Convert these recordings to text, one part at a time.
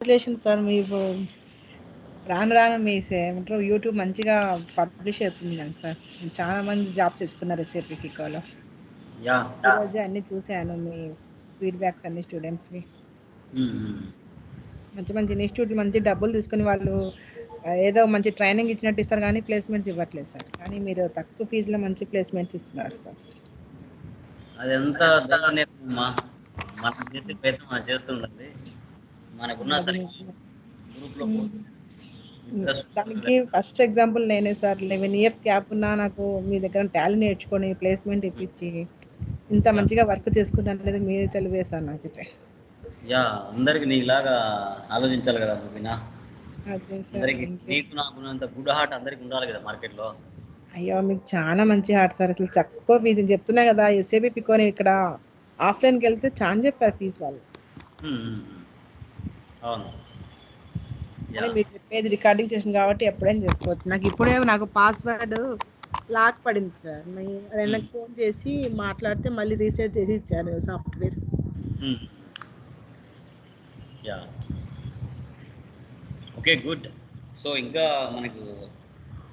Congratulation sir మీరు రాను రాను మీ ఏమంటారు యూట్యూబ్ మంచిగా పబ్లిష్ అవుతుంది కదా సార్ చాలా మంది జాబ్ తెచ్చుకున్నారు ఫికోలో యా. ఈరోజు అన్ని చూశాను మీ ఫీడ్బ్యాక్స్ అన్ని స్టూడెంట్స్వి మంచి మంచి ఇన్స్టిట్యూట్ మంచి డబ్బులు తీసుకుని వాళ్ళు ఏదో మంచి ట్రైనింగ్ ఇచ్చినట్టు ఇస్తారు కానీ ప్లేస్మెంట్స్ ఇవ్వట్లేదు సార్ కానీ మీరు తక్కువ ఫీజులో మంచి ప్లేస్మెంట్స్ ఇస్తున్నారు సార్ అదంతా మనం చేసే ప్రయత్నం మనకున్న సరికి గ్రూప్లో ఇంట్రెస్ట్ దానికి ఫస్ట్ ఎగ్జాంపుల్ నేనే సార్. లెవెన్ ఇయర్స్ గ్యాప్ ఉన్నా నాకు మీ దగ్గర టాలెంట్ నేర్చుకొని ప్లేస్మెంట్ ఇప్పించి ఇంత మంచిగా వర్క్ చేసుకున్నాను అనేది మీరు తెలివేశారు నాకైతే. యా అందరికి నీలాగా ఆలోచించాలి కదా సార్ అందరికి. నీకు నాకున్నంత గుడ్ హార్ట్ అందరికి ఉండాలి కదా మార్కెట్లో అయ్యో మీకు చాలా మంచి హార్ట్ సార్. అసలు తక్కువ ఫీజు చెప్తున్నా కదా ఎస్ఏబి పికోని ఇక్కడ ఆఫ్లైన్కి వెళ్తే చాలా చెప్పారు ఫీజు వాళ్ళు. అవును. మీరు చెప్పేది రికార్డింగ్ చేసిన కాబట్టి ఎప్పుడైనా చేసుకోవచ్చు. నాకు ఇప్పుడే నాకు పాస్వర్డ్ లాక్ పడింది సార్. నేను ఫోన్ చేసి మాట్లాడితే మళ్ళీ రీసెట్ చేసి ఇచ్చారు software. Yeah. Okay good. So ఇంకా మనకు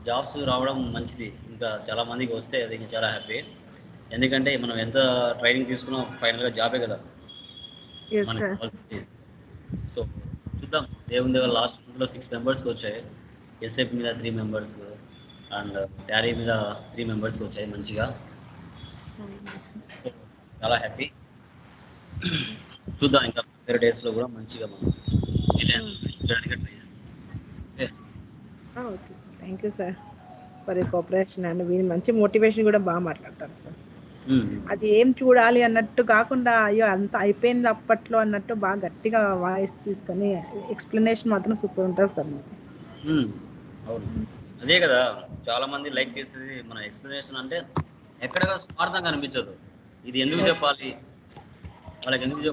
జాబ్స్ రావడం మంచిది. ఇంకా చాలా మందికి వస్తే అది ఇంకా చాలా హ్యాపీ. ఎందుకంటే మనం ఎంత ట్రైనింగ్ తీసుకున్నా ఫైనల్గా జాబే కదా ఎస్ మనకి సార్ కావాల్సింది సో చూద్దాం. దేవుని దగ్గర లాస్ట్ మంత్లో సిక్స్ మెంబర్స్కి వచ్చాయి. ఎస్ఎఫ్ మీద త్రీ మెంబర్స్ అండ్ ట్యారీ మీద త్రీ మెంబర్స్కి వచ్చాయి మంచిగా. చాలా హ్యాపీ చూద్దాం ఇంకా వేరే డేస్లో కూడా మంచిగా మనం ట్రై చేస్తాం. Okay okay sir. Thank you sir for cooperation and మీరు మంచి మోటివేషన్ కూడా బాగా మాట్లాడతారు సార్ అది ఏం చూడాలి అన్నట్టు కాకుండా అయ్యో అంత అయిపోయింది అప్పట్లో అన్నట్టు బాగా గట్టిగా వాయిస్ తీసుకొని ఎక్స్ప్లెనేషన్ మాత్రం సూపర్ ఉంటుంది సార్ అదే కదా చాలా మంది లైక్ చేసేది మన ఎక్స్ప్లెనేషన్ అంటే ఎక్కడ స్వార్థంగా అనిపించదు ఇది ఎందుకు చెప్పాలి?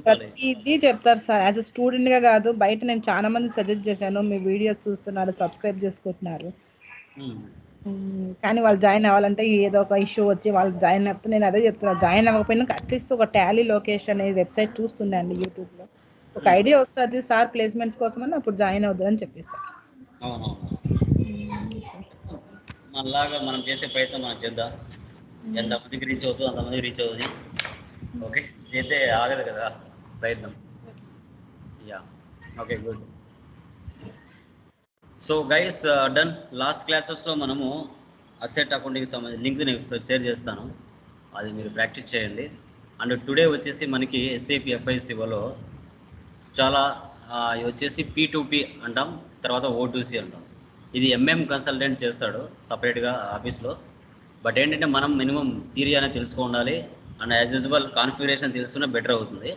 ప్రతిదీ చెప్తారు సార్. యాజ్ అ స్టూడెంట్గా కాదు బయట నేను చాలా మంది సజెస్ట్ చేశాను మీ వీడియోస్ చూస్తున్నారు సబ్స్క్రైబ్ చేసుకుంటున్నారు. కానీ వాళ్ళు జాయిన్ అవ్వాలంటే ఏదో ఒక ఇష్యూ వచ్చి వాళ్ళు జాయిన్ అయితే నేను అదే చెప్తున్నా జాయిన్ అవ్వకపోయినా అట్లీస్ట్ ఒక టాలీ లొకేషన్ అనే వెబ్సైట్ చూస్తుండండి యూట్యూబ్లో. ఒక ఐడియా వస్తుంది సార్ ప్లేస్మెంట్స్ కోసం అని అప్పుడు జాయిన్ అవుతుందని చెప్పేసారు అవునవును మనలాగా మనం చేసే ప్రయత్నం మనం చేద్దాం. ఎంతమందికి రీచ్ అవుతుందో అంతమందికి రీచ్ అవుతుంది. ఓకే? అయితే ఆగదు కదా ప్రయత్నం. Yeah. Okay good. So guys done last క్లాసెస్లో మనము అసెట్ అకౌంటింగ్ సంబంధించి లింక్ నేను షేర్ చేస్తాను. అది మీరు ప్రాక్టీస్ చేయండి. అండ్ టుడే వచ్చేసి మనకి ఎస్ఏపి ఎఫ్ఐసిఓలో చాలా వచ్చేసి పీ టు పీ అంటాం తర్వాత ఓటూసీ అంటాం. ఇది ఎంఎం కన్సల్టెంట్ చేస్తాడు సపరేట్గా ఆఫీస్లో బట్ ఏంటంటే మనం మినిమం థియరీ అనేది తెలుసుకో ఉండాలి అండ్ యాజ్ యూజువల్ కాన్ఫిగరేషన్ తెలుసుకున్న బెటర్ అవుతుంది.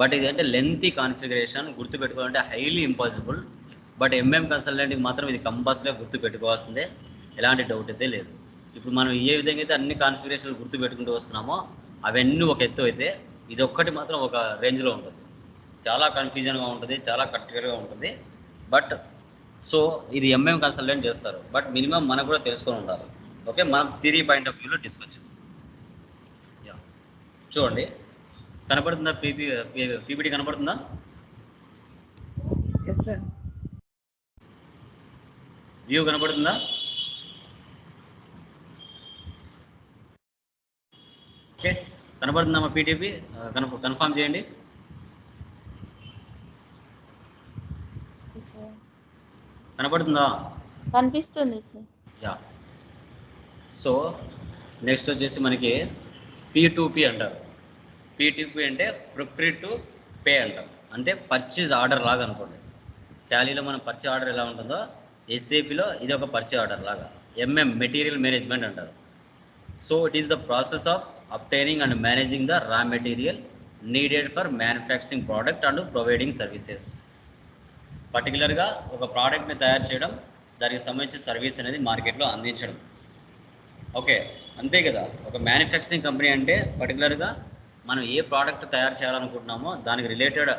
బట్ ఇది అంటే లెంతీ కాన్ఫిగరేషన్ గుర్తుపెట్టుకోవాలంటే హైలీ ఇంపాసిబుల్ బట్ ఎంఎం కన్సల్టెంట్కి మాత్రం ఇది కంపల్సరీగా గుర్తు పెట్టుకోవాల్సిందే. ఎలాంటి డౌట్ అయితే లేదు. ఇప్పుడు మనం ఏ విధంగా అయితే అన్ని కాన్ఫిగరేషన్లు గుర్తు పెట్టుకుంటూ వస్తున్నామో అవన్నీ ఒక ఎత్తు అయితే ఇది ఒక్కటి మాత్రం ఒక రేంజ్లో ఉంటుంది. చాలా కన్ఫ్యూజన్గా ఉంటుంది చాలా కరెక్ట్గా ఉంటుంది. బట్ సో ఇది ఎంఎం కన్సల్టెంట్ చేస్తారు. బట్ మినిమం మనకు కూడా తెలుసుకొని ఉండాలి. ఓకే? మనం థిరీ పాయింట్ ఆఫ్ వ్యూలో డిస్కస్ యా చూడండి. కనపడుతుందా? పీపీ పీపీటీ కనపడుతుందా? ఎస్ సార్ వ్యూ కనపడుతుందా ఓకే కనపడుతుందా మా పీటీపీ కన్ఫ కన్ఫామ్ చేయండి. కనపడుతుందా కనిపిస్తుంది సార్. యా సో నెక్స్ట్ వచ్చేసి మనకి పీ టు పీ అంటారు. పీ టు పీ అంటే ప్రొక్రీ టు పే అంటాం అంటే పర్చేజ్ ఆర్డర్ లాగా అనుకోండి. టాలీలో మన పర్చేజ్ ఆర్డర్ ఎలా ఉంటుందో ఎస్ఏపిలో ఇది ఒక పర్చేజ్ ఆర్డర్ లాగా. ఎంఎం మెటీరియల్ మేనేజ్మెంట్ అంటారు. So it is the process of obtaining and managing the raw material needed for manufacturing product and providing services పర్టికులర్గా ఒక ప్రోడక్ట్ని తయారు చేయడం దానికి సంబంధించిన సర్వీస్ అనేది మార్కెట్లో అందించడం. ఓకే అంతే కదా. ఒక మ్యానుఫ్యాక్చరింగ్ కంపెనీ అంటే పర్టికులర్గా మనం ఏ ప్రోడక్ట్ తయారు చేయాలనుకుంటున్నామో దానికి రిలేటెడ్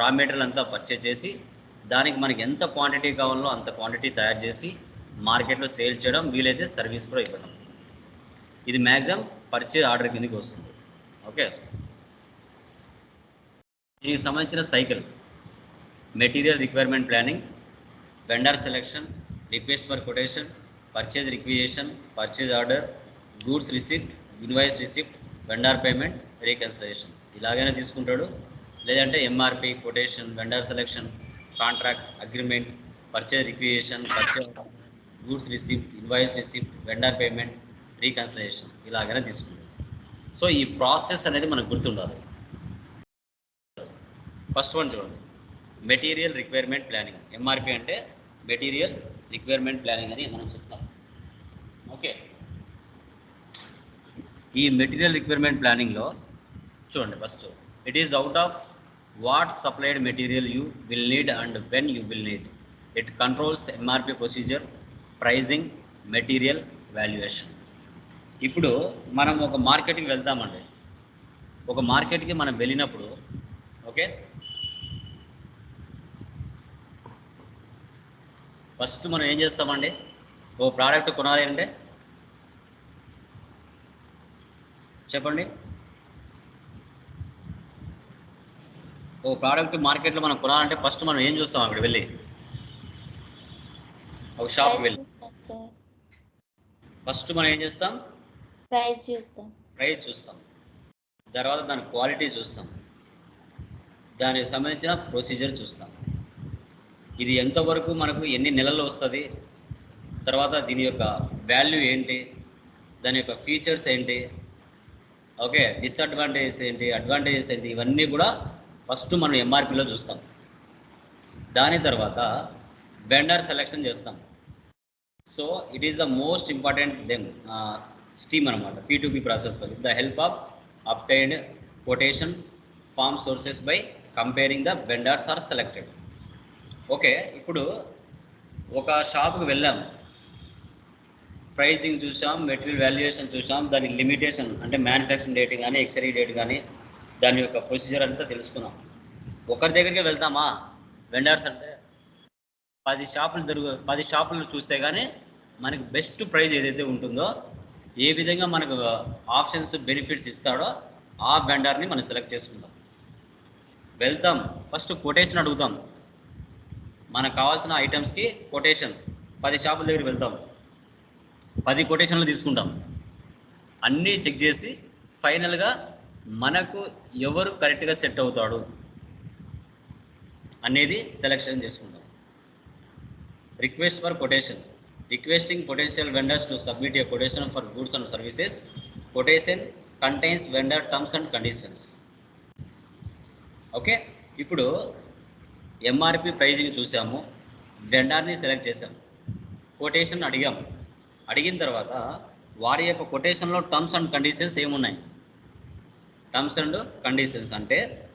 రా మెటీరియల్ అంతా పర్చేజ్ చేసి దానికి మనకి ఎంత క్వాంటిటీ కావాలో అంత క్వాంటిటీ తయారు చేసి మార్కెట్లో సేల్ చేయడం వీలైతే సర్వీస్ కూడా ఇవ్వడం. ఇది మ్యాక్సిమం పర్చేజ్ ఆర్డర్ కిందకి వస్తుంది. ఓకే దీనికి సంబంధించిన cycle material requirement planning vendor selection request for quotation purchase requisition purchase order goods receipt invoice receipt vendor payment reconciliation ఇలాగైనా తీసుకుంటాడు. లేదంటే MRP quotation vendor selection contract agreement purchase requisition purchase goods receipt invoice receipt vendor payment reconciliation ఇలాగైనా తీసుకుంటాం. So ఈ process అనేది మనకు గుర్తుండాలి. First one చూడండి. మెటీరియల్ రిక్వైర్మెంట్ ప్లానింగ్ ఎంఆర్పి అంటే మెటీరియల్ రిక్వైర్మెంట్ ప్లానింగ్ అని మనం చెప్తాం. ఓకే ఈ మెటీరియల్ రిక్వైర్మెంట్ ప్లానింగ్లో చూడండి first it is out of what supplied material you will need and when you will need. It controls MRP procedure pricing, material valuation ఇప్పుడు మనం ఒక మార్కెట్కి వెళ్తామండి. ఒక మార్కెట్కి మనం వెళ్ళినప్పుడు ఓకే? ఫస్ట్ మనం ఏం చేస్తామండి? ఓ ప్రోడక్ట్ కొనాలి అంటే? చెప్పండి. ఓ ప్రోడక్ట్ మార్కెట్లో మనం కొనాలంటే ఫస్ట్ మనం ఏం చూస్తాం అక్కడ వెళ్ళి? ఒక షాప్కి వెళ్ళి. ఫస్ట్ మనం ఏం చేస్తాం? ప్రైస్ చూస్తాం. ప్రైస్ చూస్తాం. తర్వాత దాని క్వాలిటీ చూస్తాం. దానికి సంబంధించిన ప్రొసీజర్ చూస్తాం. ఇది ఎంతవరకు మనకు ఎన్ని నెలల్లో వస్తుంది? తర్వాత దీని యొక్క వాల్యూ ఏంటి? దాని యొక్క ఫీచర్స్ ఏంటి? ఓకే డిసడ్వాంటేజెస్ ఏంటి? అడ్వాంటేజెస్ ఏంటి? ఇవన్నీ కూడా ఫస్ట్ మనం ఎంఆర్పిలో చూస్తాం. దాని తర్వాత వెండర్ సెలెక్షన్ చేస్తాం. So it is the most important them steam అనమాట P to process with the help of obtained quotation from sources by comparing the vendors are selected okay ఇప్పుడు ఒక షాప్కి వెళ్ళాం. ప్రైజింగ్ చూసాం మెటీరియల్ వాల్యుయేషన్ చూసాం దాని limitation అంటే మ్యానుఫ్యాక్చరింగ్ డేట్ కానీ ఎక్స్పైరీ డేట్ కానీ దాని యొక్క ప్రొసీజర్ అంతా తెలుసుకున్నాం. ఒకరి దగ్గరికి వెళ్తామా వెండర్స్ అంటే పది షాపులు దొరుకు పది షాపులు చూస్తే కానీ మనకి బెస్ట్ ప్రైస్ ఏదైతే ఉంటుందో ఏ విధంగా మనకు ఆప్షన్స్ బెనిఫిట్స్ ఇస్తాడో ఆ వెండర్ని మనం సెలెక్ట్ చేసుకుంటాం వెళ్తాం ఫస్ట్ కొటేషన్ అడుగుతాం మనకు కావాల్సిన ఐటమ్స్కి కొటేషన్ పది షాపుల దగ్గరికి వెళ్తాం పది కొటేషన్లు తీసుకుంటాం. అన్నీ చెక్ చేసి ఫైనల్గా మనకు ఎవరు కరెక్ట్గా సెట్ అవుతాడు అనేది సెలెక్షన్ చేసుకుంటాం request for quotation requesting potential vendors to submit a quotation for goods and services quotation contains vendor terms and conditions okay ఇప్పుడు ఎంఆర్పి ప్రైజింగ్ చూసాము. వెండర్ని సెలెక్ట్ చేసాం. కొటేషన్ అడిగాం. అడిగిన తర్వాత వారి యొక్క కొటేషన్లో టర్మ్స్ అండ్ కండిషన్స్ ఏమున్నాయి? టర్మ్స్ అండ్ కండిషన్స్ అంటే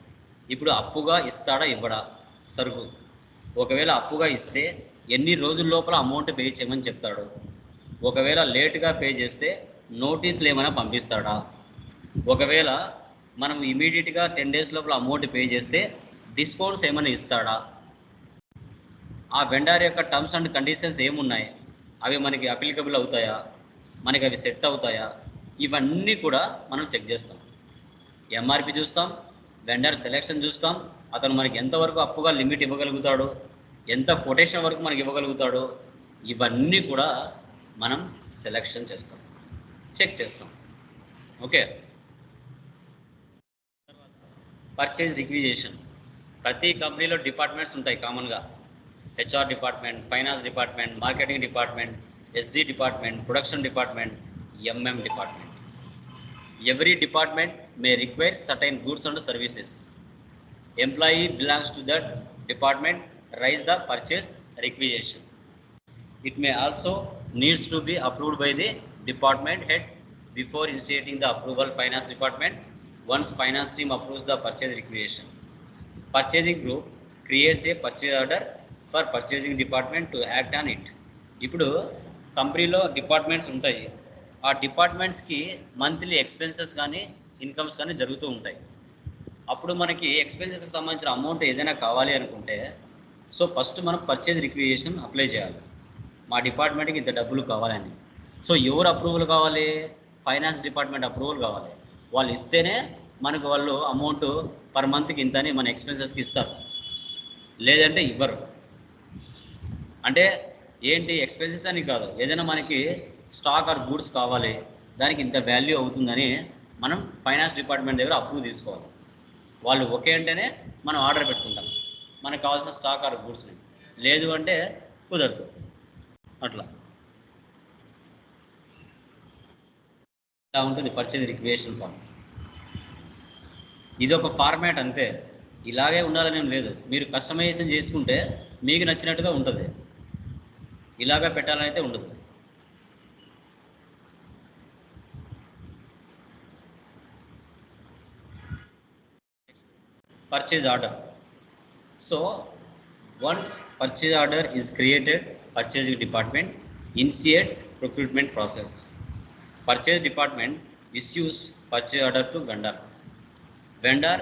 ఇప్పుడు అప్పుగా ఇస్తాడా ఇవ్వడా? సరుకు. ఒకవేళ అప్పుగా ఇస్తే ఎన్ని రోజుల లోపల అమౌంట్ పే చేయమని చెప్తాడు? ఒకవేళ లేట్గా పే చేస్తే నోటీసులు ఏమైనా పంపిస్తాడా? ఒకవేళ మనం ఇమీడియట్గా టెన్ డేస్ లోపల అమౌంట్ పే చేస్తే డిస్కౌంట్స్ ఏమైనా ఇస్తాడా? ఆ వెండర్ యొక్క టర్మ్స్ అండ్ కండిషన్స్ ఏమున్నాయి? అవి మనకి అప్లికబుల్ అవుతాయా? మనకి అవి సెట్ అవుతాయా? ఇవన్నీ కూడా మనం చెక్ చేస్తాం. ఎంఆర్పి చూస్తాం వెండర్ సెలెక్షన్ చూస్తాం అతను మనకి ఎంతవరకు అప్పుగా లిమిట్ ఇవ్వగలుగుతాడు ఎంత కొటేషన్ వరకు మనకి ఇవ్వగలుగుతాడు ఇవన్నీ కూడా మనం సెలెక్షన్ చేస్తాం చెక్ చేస్తాం. ఓకే పర్చేజ్ రిక్విజేషన్ ప్రతి కంపెనీలో డిపార్ట్మెంట్స్ ఉంటాయి కామన్గా HR department finance department marketing department SD department production department MM department every department may require certain goods and services. Employee belongs to that department raise the purchase requisition. It may also needs to be approved by the department head before initiating the approval finance department once finance team approves the purchase requisition. Purchasing group creates a purchase order for purchasing department to act on it. ఇప్పుడు కంపెనీలో departments ఉంటాయి ఆ డిపార్ట్మెంట్స్కి monthly expenses కానీ incomes కానీ జరుగుతూ ఉంటాయి. అప్పుడు మనకి ఎక్స్పెన్సెస్కి సంబంధించిన అమౌంట్ ఏదైనా కావాలి అనుకుంటే సో ఫస్ట్ మనం పర్చేజ్ రిక్విజేషన్ అప్లై చేయాలి. మా డిపార్ట్మెంట్కి ఇంత డబ్బులు కావాలని. సో ఎవరు అప్రూవల్ కావాలి? ఫైనాన్స్ డిపార్ట్మెంట్ అప్రూవల్ కావాలి. వాళ్ళు ఇస్తేనే మనకు వాళ్ళు అమౌంట్ పర్ మంత్కి ఇంత అని మన ఎక్స్పెన్సెస్కి ఇస్తారు. లేదంటే ఇవ్వరు. అంటే ఏంటి ఎక్స్పెన్సెస్ అని కాదు. ఏదైనా మనకి స్టాక్ ఆర్ గూడ్స్ కావాలి దానికి ఇంత వాల్యూ అవుతుందని మనం ఫైనాన్స్ డిపార్ట్మెంట్ దగ్గర అప్రూవ్ తీసుకోవాలి. వాళ్ళు ఓకే అంటేనే మనం ఆర్డర్ పెట్టుకుంటాం. మనకు కావాల్సిన స్టాక్ ఆర్ గూడ్స్ని లేదు అంటే కుదరదు. అట్లా. ఇలా ఉంటుంది పర్చేజ్ రిక్రియేషన్ ఫామ్ ఇది ఒక ఫార్మాట్ అంతే. ఇలాగే ఉండాలని ఏం లేదు. మీరు కస్టమైజేషన్ చేసుకుంటే మీకు నచ్చినట్టుగా ఉంటుంది. ఇలాగా పెట్టాలని అయితే ఉండదు. purchase order so once purchase order is created purchasing department initiates procurement process purchase department issues purchase order to vendor vendor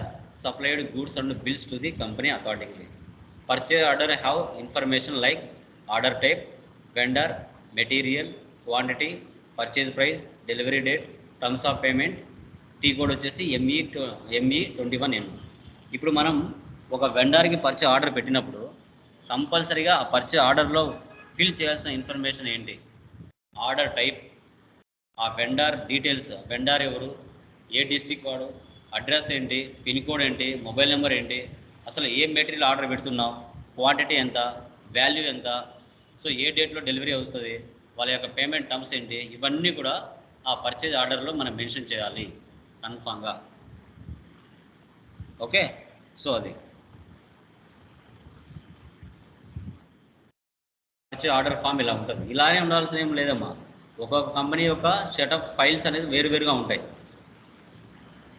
supplied goods and bills to the company accordingly purchase order have information like order type vendor material quantity purchase price delivery date terms of payment T code వచ్చేసి ME ME twenty one M ఇప్పుడు మనం ఒక వెండర్కి పరిచయ order పెట్టినప్పుడు కంపల్సరీగా ఆ పరిచయ ఆర్డర్లో ఫిల్ చేయాల్సిన ఇన్ఫర్మేషన్ ఏంటి? ఆర్డర్ టైప్ ఆ వెండర్ డీటెయిల్స్ వెండర్ ఎవరు ఏ డిస్టిక్ వాడు అడ్రస్ ఏంటి పిన్ కోడ్ ఏంటి మొబైల్ నెంబర్ ఏంటి అసలు ఏ మెటీరియల్ ఆర్డర్ పెడుతున్నాం క్వాంటిటీ ఎంత వాల్యూ ఎంత సో ఏ డేట్లో డెలివరీ వస్తుంది వాళ్ళ యొక్క పేమెంట్ టర్మ్స్ ఏంటి ఇవన్నీ కూడా ఆ పర్చేజ్ ఆర్డర్లో మనం మెన్షన్ చేయాలి కన్ఫామ్గా ఓకే? సో అది. వచ్చే ఆర్డర్ ఫామ్ ఇలా ఉంటుంది. ఇలానే ఉండాల్సిన ఏం లేదమ్మా. ఒక్కొక్క కంపెనీ యొక్క సెట్ ఆఫ్ ఫైల్స్ అనేది వేరువేరుగా ఉంటాయి.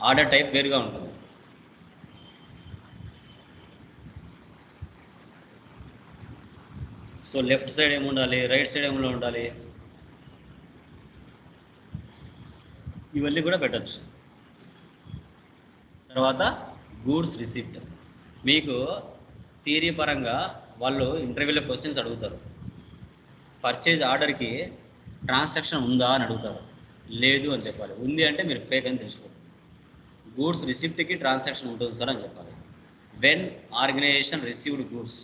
ఆర్డర్ టైప్ వేరుగా ఉంటుంది. సో లెఫ్ట్ సైడ్ ఏమి ఉండాలి? రైట్ సైడ్ ఏమో ఉండాలి? ఇవన్నీ కూడా పెట్టచ్చు. తర్వాత గూడ్స్ రిసిప్ట్. మీకు థియరీ పరంగా వాళ్ళు ఇంటర్వ్యూలో క్వశ్చన్స్ అడుగుతారు. పర్చేజ్ ఆర్డర్కి ట్రాన్సాక్షన్ ఉందా అని అడుగుతారు. లేదు అని చెప్పాలి. ఉంది అంటే మీరు ఫేక్ అని తెలుసుకోండి. గూడ్స్ రిసిప్ట్కి ట్రాన్సాక్షన్ ఉంటుంది సార్ అని చెప్పాలి. When organization received goods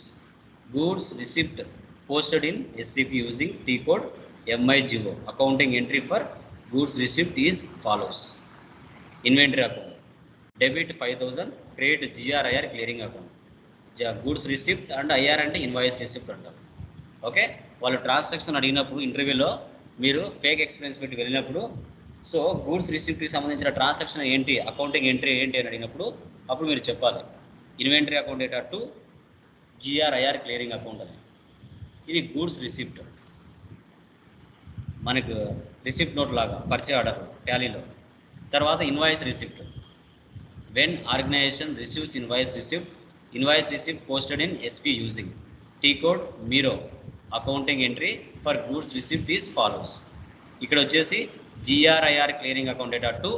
goods receipt posted in SAP using T code MI accounting entry for goods receipt is follows inventory account debit five thousand credit GRIR clearing account goods receipt and IR అంటే invoice receipt అంటారు okay వాళ్ళు transaction అడిగినప్పుడు ఇంటర్వ్యూలో మీరు fake experience పెట్టి వెళ్ళినప్పుడు so goods రిసిప్ట్కి సంబంధించిన transaction ఏంటి అకౌంటింగ్ ఎంట్రీ ఏంటి అని అడిగినప్పుడు అప్పుడు మీరు చెప్పాలి. ఇన్వెంటరీ అకౌంట్ ఏటట్టు జిఆర్ఐఆర్ క్లియరింగ్ అకౌంట్ అని. ఇది గూడ్స్ రిసిప్ట్ మనకు రిసిప్ట్ నోట్ లాగా పర్చే ఆర్డర్ ట్యాలీలో తర్వాత invoice receipt when organization receives invoice receipt invoice receipt posted in sp using t code miro accounting entry for goods receipt is follows. ఇక్కడ వచ్చేసి GRIR clearing account data to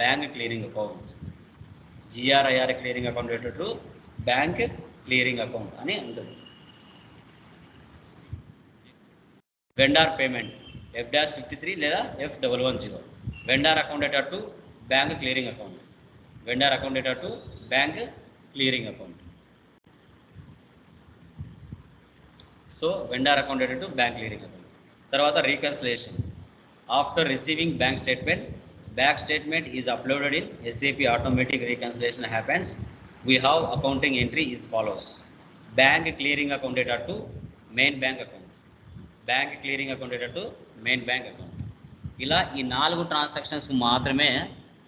bank clearing account GRIR clearing account data to bank clearing account అని ఉంటుంది vendor payment F dash fifty three లేదా F double one zero vendor account data to bank clearing account vendor account data to bank clearing account so vendor account data to bank clearing account తర్వాత reconciliation after receiving bank statement bank statement is uploaded in SAP automatic reconciliation happens we have accounting entry is follows bank clearing account data to main bank account bank clearing account data to main bank account ఇలా ఈ నాలుగు ట్రాన్సాక్షన్స్కి మాత్రమే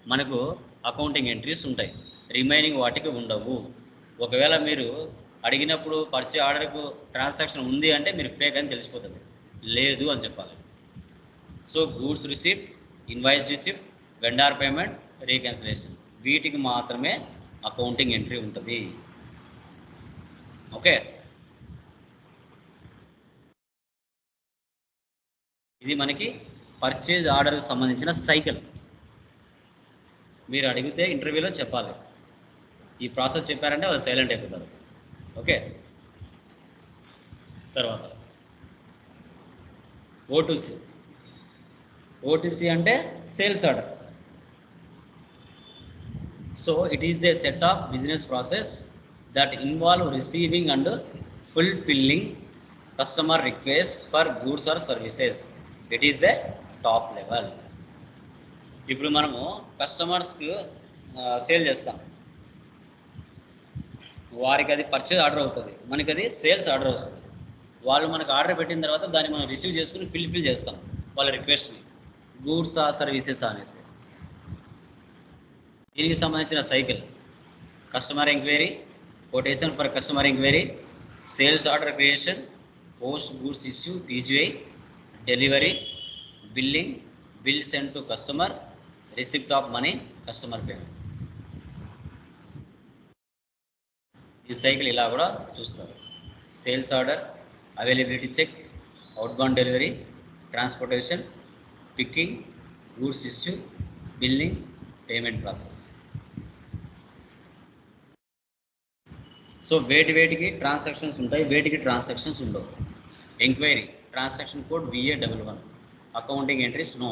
మనకు accounting entries ఉంటాయి. Remaining వాటికి ఉండవు. ఒకవేళ మీరు అడిగినప్పుడు పర్చే ఆర్డర్కు ట్రాన్సాక్షన్ ఉంది అంటే మీరు ఫేక్ అని తెలిసిపోతుంది. లేదు అని చెప్పాలి. So goods receipt invoice receipt vendor payment reconciliation. వీటికి మాత్రమే అకౌంటింగ్ ఎంట్రీ ఉంటుంది. ఓకే? ఇది మనకి పర్చేజ్ ఆర్డర్కి సంబంధించిన సైకిల్. మీరు అడిగితే ఇంటర్వ్యూలో చెప్పాలి. ఈ ప్రాసెస్ చెప్పారంటే వాళ్ళు సైలెంట్ అయిపోతారు. ఓకే? తర్వాత. ఓటీసీ ఓటీసీ అంటే sales order so it is the set of business process that involve receiving and fulfilling customer request for goods or services it is the top level ఇప్పుడు మనము కస్టమర్స్కి sale చేస్తాం. వారికి అది purchase order అవుతుంది. మనకి అది సేల్స్ ఆర్డర్ వస్తుంది. వాళ్ళు మనకు ఆర్డర్ పెట్టిన తర్వాత దాన్ని మనం రిసీవ్ చేసుకుని ఫిల్ఫిల్ చేస్తాం వాళ్ళ రిక్వెస్ట్ని గూడ్స్ ఆ సర్వీసెస్ అనేసి. దీనికి సంబంధించిన cycle customer enquiry quotation for customer enquiry sales order creation post goods issue PGI delivery billing bill send to customer receipt of money customer payment. ఈ సైకిల్ ఇలా కూడా చూస్తారు. Sales order availability check outbound delivery transportation picking goods issue billing payment process. So వేటి వేటికి transactions ఉంటాయి వేటికి transactions ఉండవు. Enquiry transaction code VA double one accounting entries no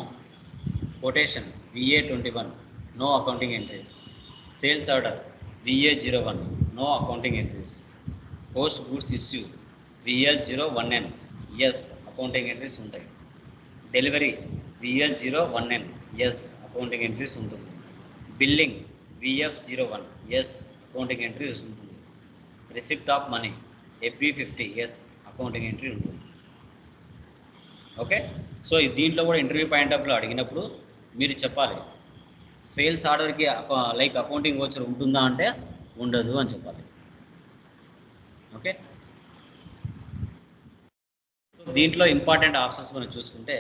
quotation VA twenty one no accounting entries sales order VA zero one no accounting entries post goods issue VL zero one N has accounting entries ఉంటాయి. Delivery VL zero one N has accounting entries ఉంటుంది. Billing VF zero one has accounting entries ఉంటుంది. Receipt of money FB fifty has accounting entry ఉంటుంది. Okay so దీంట్లో కూడా interview point ఆఫ్లో అడిగినప్పుడు మీరు చెప్పాలి. సేల్స్ ఆర్డర్కి లైక్ అకౌంటింగ్ వచ్చర్ ఉంటుందా అంటే ఉండదు అని చెప్పాలి. ఓకే? సో దీంట్లో ఇంపార్టెంట్ ఆప్షన్స్ మనం చూసుకుంటే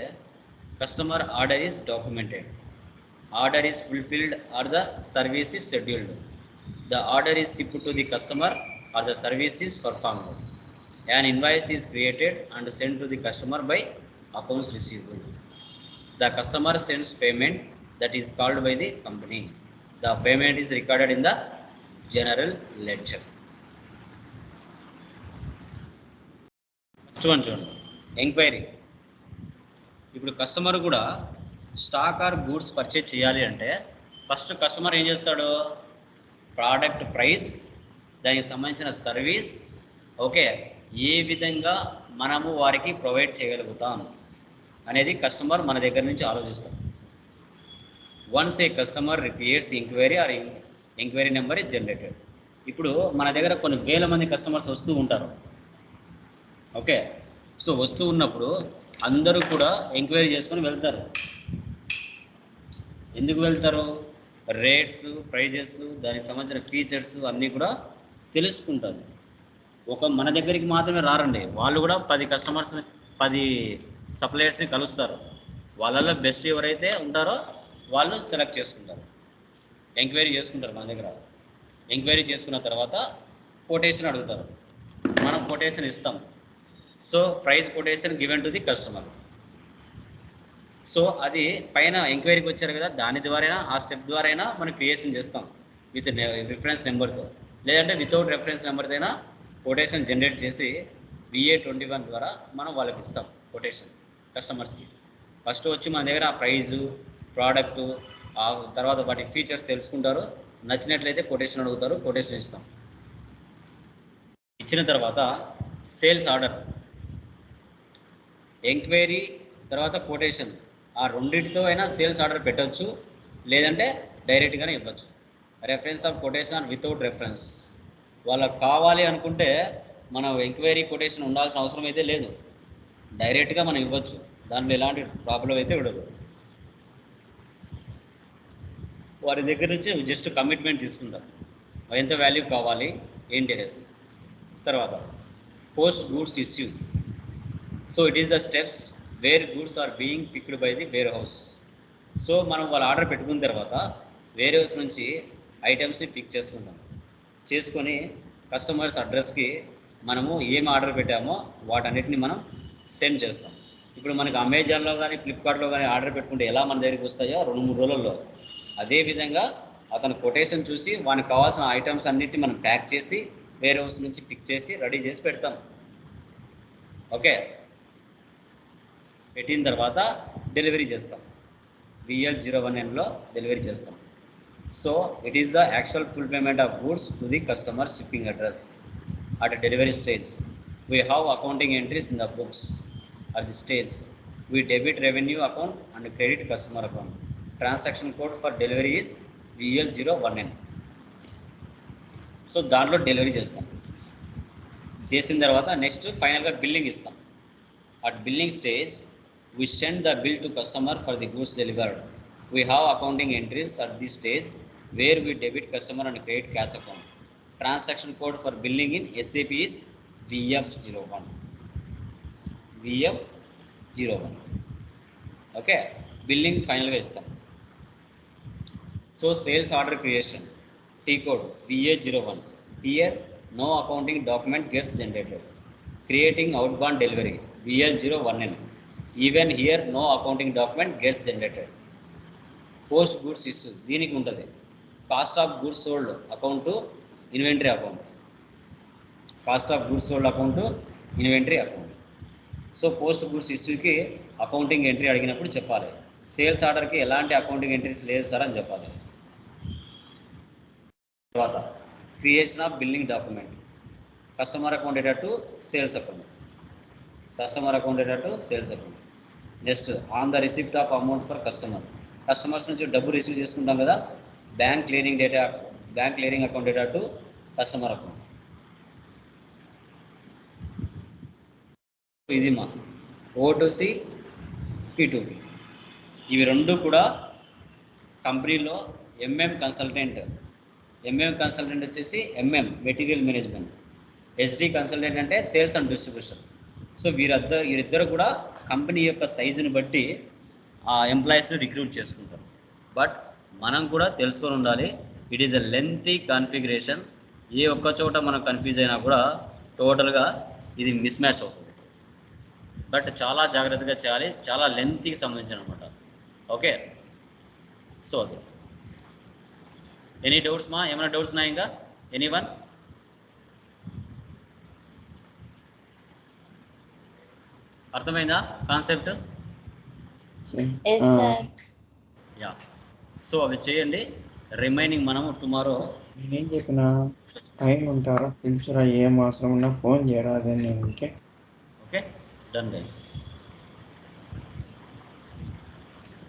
customer order is documented. Order is fulfilled or the service is scheduled. The order is shipped to the customer or the service is performed. An invoice is created and send to the customer by accounts receivable the customer sends payment that is called by the company. The payment is recorded in the general ledger. First one చూడండి. Enquiry ఇప్పుడు customer కూడా stock or goods purchase చేయాలి అంటే first customer ఏం చేస్తాడు? Product price దానికి సంబంధించిన service okay ఏ విధంగా మనము వారికి ప్రొవైడ్ చేయగలుగుతాం? అనేది కస్టమర్ మన దగ్గర నుంచి ఆలోచిస్తాం. Once a customer creates enquiry or enquiry number is generated ఇప్పుడు మన దగ్గర కొన్ని వేల మంది కస్టమర్స్ వస్తూ ఉంటారు. ఓకే సో వస్తూ ఉన్నప్పుడు అందరూ కూడా ఎంక్వైరీ చేసుకొని వెళ్తారు. ఎందుకు వెళ్తారు? రేట్స్ ప్రైజెస్ దానికి సంబంధించిన ఫీచర్స్ అన్నీ కూడా తెలుసుకుంటారు. ఒక మన దగ్గరికి మాత్రమే రారండి. వాళ్ళు కూడా పది కస్టమర్స్ పది సప్లయర్స్ని కలుస్తారు. వాళ్ళల్లో బెస్ట్ ఎవరైతే ఉంటారో వాళ్ళు సెలెక్ట్ చేసుకుంటారు. ఎంక్వైరీ చేసుకుంటారు మన దగ్గర. ఎంక్వైరీ చేసుకున్న తర్వాత కొటేషన్ అడుగుతారు. మనం కొటేషన్ ఇస్తాం. So price quotation given to the customer. So అది పైన ఎంక్వైరీకి వచ్చారు కదా దాని ద్వారా ఆ స్టెప్ ద్వారా అయినా మనం క్రియేషన్ చేస్తాం. విత్ రిఫరెన్స్ నెంబర్తో. లేదంటే వితౌట్ రెఫరెన్స్ నెంబర్తో అయినా కొటేషన్ జనరేట్ చేసి విఏ ట్వంటీ వన్ ద్వారా మనం వాళ్ళకి ఇస్తాం కొటేషన్. కస్టమర్స్కి ఫస్ట్ వచ్చి మన దగ్గర ఆ ప్రైజు ప్రోడక్టు ఆ తర్వాత వాటి ఫీచర్స్ తెలుసుకుంటారు. నచ్చినట్లయితే కొటేషన్ అడుగుతారు కొటేషన్ ఇస్తాం. ఇచ్చిన తర్వాత సేల్స్ ఆర్డర్ ఎంక్వైరీ తర్వాత కొటేషన్ ఆ రెండింటితో అయినా సేల్స్ ఆర్డర్ పెట్టవచ్చు లేదంటే డైరెక్ట్గానే ఇవ్వచ్చు. Reference of quotation without reference వాళ్ళకి కావాలి అనుకుంటే మనం ఎంక్వైరీ కొటేషన్ ఉండాల్సిన అవసరం అయితే లేదు. డైరెక్ట్గా మనం ఇవ్వచ్చు. దాంట్లో ఎలాంటి ప్రాబ్లం అయితే ఉండదు. వారి దగ్గర నుంచి జస్ట్ కమిట్మెంట్ తీసుకుంటాం ఎంత వాల్యూ కావాలి ఏంటి అనేసి. తర్వాత post goods issue so it is the steps where goods are being picked by the warehouse so మనం వాళ్ళు ఆర్డర్ పెట్టుకున్న తర్వాత వేర్ హౌస్ నుంచి ఐటమ్స్ని పిక్ చేసుకుంటాం చేసుకొని కస్టమర్స్ అడ్రస్కి మనము ఏం ఆర్డర్ పెట్టామో వాటన్నిటిని మనం సెండ్ చేస్తాం. ఇప్పుడు మనకి అమెజాన్లో కానీ ఫ్లిప్కార్ట్లో కానీ ఆర్డర్ పెట్టుకుంటే ఎలా మన దగ్గరికి వస్తాయో రెండు మూడు రోజుల్లో. అదేవిధంగా అతను కొటేషన్ చూసి వానికి కావాల్సిన ఐటమ్స్ అన్నిటిని మనం ప్యాక్ చేసి వేరే హౌస్ నుంచి పిక్ చేసి రెడీ చేసి పెడతాం. ఓకే? పెట్టిన తర్వాత డెలివరీ చేస్తాం. విఎల్ జీరో వన్ ఎన్లో డెలివరీ చేస్తాం. So it is the actual full payment of goods to the customer shipping address at delivery stage. We have accounting entries in the books at this stage. We debit revenue account and credit customer account. Transaction code for zero one VL01N. So దాంట్లో delivery చేస్తాం చేసిన తర్వాత next ఫైనల్గా billing ఇస్తాం at billing stage we send the bill to customer for the goods delivered we have accounting entries at the stage where we debit customer and credit cash account transaction code for billing in SAP VF zero one VF zero one okay billing ఫైనల్గా ఇస్తాం so sales order creation T code VA zero one here no accounting document gets generated creating outbound delivery VL zero one N even here no accounting document gets generated post goods issue దీనికి ఉంటుంది cost of goods sold account inventory account cost of goods sold account inventory account so post goods ఇష్యూకి accounting entry అడిగినప్పుడు చెప్పాలి. Sales ఆర్డర్కి ఎలాంటి accounting entries లేదు sir అని చెప్పాలి. తర్వాత creation of billing document customer account ఏటట్టు sales account customer account ఏటట్టు sales account next on the receipt of amount for customer customers నుంచి డబ్బు రిసీవ్ చేసుకుంటాం కదా bank clearing data bank clearing account data to customer account ఇది మా O to C P to ఇవి రెండు కూడా కంపెనీలో ఎంఎం కన్సల్టెంట్ ఎంఎం కన్సల్టెంట్ వచ్చేసి MM material management SD consultant అంటే సేల్స్ అండ్ డిస్ట్రిబ్యూషన్ సో వీరిద్దరు వీరిద్దరు కూడా కంపెనీ యొక్క సైజుని బట్టి ఆ ఎంప్లాయీస్ని రిక్రూట్ చేసుకుంటారు. బట్ మనం కూడా తెలుసుకొని ఉండాలి it is a lengthy configuration. ఏ ఒక్క చోట మనం కన్ఫ్యూజ్ అయినా కూడా టోటల్గా ఇది మిస్ మ్యాచ్ అవుతుంది. బట్ చాలా జాగ్రత్తగా చేయాలి. చాలా లెంతీకి సంబంధించిన అనమాట ఓకే? సో అది. ఎనీ డౌట్స్ మా? ఏమైనా డౌట్స్ ఉన్నాయా ఇంకా? ఎనీ వన్ అర్థమైందా కాన్సెప్ట్ యా సో అవి చేయండి. రిమైనింగ్ మనము టుమారో నేనేం చెప్పిన? టైం ఉంటారా? పిలిచిరా ఏం అవసరం ఉన్నా ఫోన్ చేయరా? అదే నేను ఉంటే ఓకే? Done guys